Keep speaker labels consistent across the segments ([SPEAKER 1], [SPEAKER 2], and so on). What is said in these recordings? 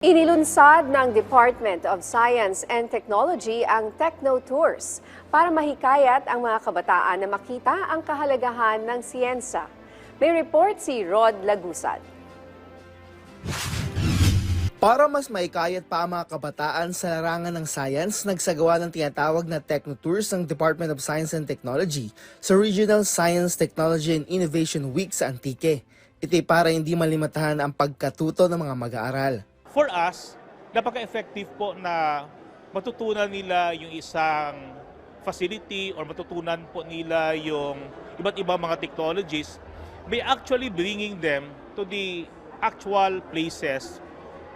[SPEAKER 1] Inilunsad ng Department of Science and Technology ang Techno Tours para mahikayat ang mga kabataan na makita ang kahalagahan ng siyensa. May report si Rod Lagusad.
[SPEAKER 2] Para mas maikayat pa ang mga kabataan sa larangan ng science, nagsagawa ng tinatawag na Techno Tours ng Department of Science and Technology sa Regional Science, Technology and Innovation Week sa Antique. Ito'y para hindi malimatahan ang pagkatuto ng mga mag-aaral.
[SPEAKER 3] For us, napaka-effective po na matutunan nila yung isang facility or matutunan po nila yung iba't ibang mga technologies by actually bringing them to the actual places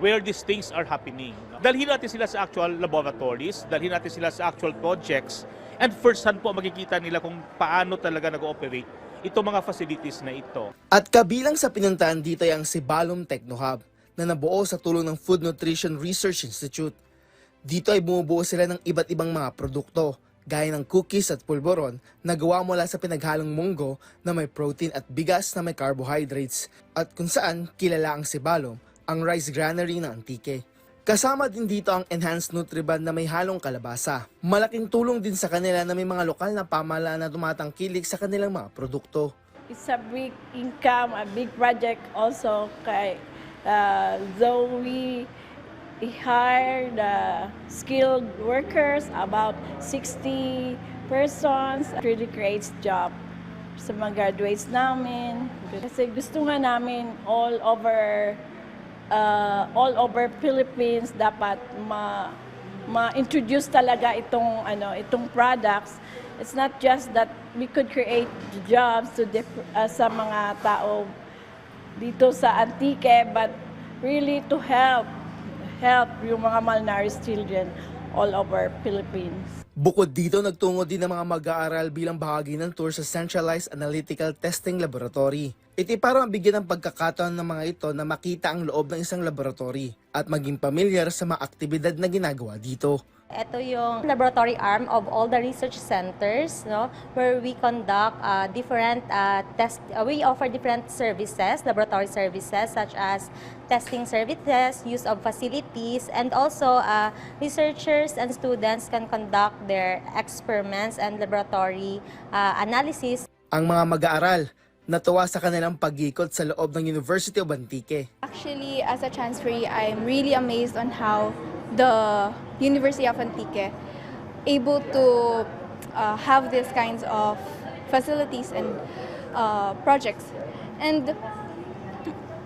[SPEAKER 3] where these things are happening. Dalhin natin sila sa actual laboratories, dalhin natin sila sa actual projects, and first hand po makikita nila kung paano talaga nag-ooperate itong mga facilities na ito.
[SPEAKER 2] At kabilang sa pinuntahan dito ay ang Sibalom Techno Hub na nabuo sa tulong ng Food Nutrition Research Institute. Dito ay bumubuo sila ng iba't ibang mga produkto, gaya ng cookies at pulboron na gawa mula sa pinaghalong munggo na may protein at bigas na may carbohydrates at kung saan kilala ang Sibalom, ang rice granary ng Antique. Kasama din dito ang Enhanced Nutriband na may halong kalabasa. Malaking tulong din sa kanila na may mga lokal na pamahalaan na tumatangkilik sa kanilang mga produkto.
[SPEAKER 4] It's a big income, a big project also kay uh, though we hire the skilled workers, about 60 persons, it really creates job sa mga graduates namin. Kasi gusto nga namin all over uh, all over Philippines dapat ma ma-introduce talaga itong ano itong products it's not just that we could create jobs to uh, sa mga tao dito sa Antique but really to help help yung mga malnourished children all over Philippines.
[SPEAKER 2] Bukod dito, nagtungo din ng mga mag-aaral bilang bahagi ng tour sa Centralized Analytical Testing Laboratory. Ito'y para mabigyan ng pagkakataon ng mga ito na makita ang loob ng isang laboratory at maging pamilyar sa mga aktibidad na ginagawa dito.
[SPEAKER 5] Ito yung laboratory arm of all the research centers, no, where we conduct uh, different uh, test. Uh, we offer different services, laboratory services such as testing services, use of facilities, and also uh, researchers and students can conduct their experiments and laboratory uh, analysis
[SPEAKER 2] Ang mga mag-aaral, natuwa sa kanilang pag-ikot sa loob ng University of Antique.
[SPEAKER 6] Actually, as a transferee, I'm really amazed on how the University of Antique able to uh, have these kinds of facilities and uh, projects. And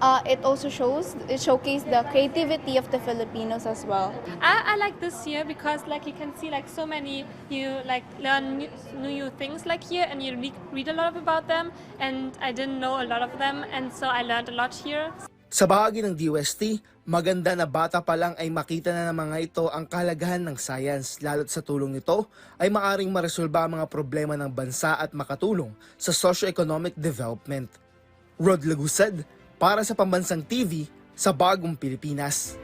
[SPEAKER 6] uh, it also shows, it showcased the creativity of the Filipinos as well.
[SPEAKER 7] I, I like this year because like you can see like so many you like learn new, new things like here and you re- read a lot about them and I didn't know a lot of them and so I learned a lot here.
[SPEAKER 2] Sa bahagi ng DOST, maganda na bata pa lang ay makita na ng mga ito ang kahalagahan ng science lalo't sa tulong nito ay maaring maresolba ang mga problema ng bansa at makatulong sa socio-economic development. Rod Lagusad, para sa Pambansang TV, sa Bagong Pilipinas.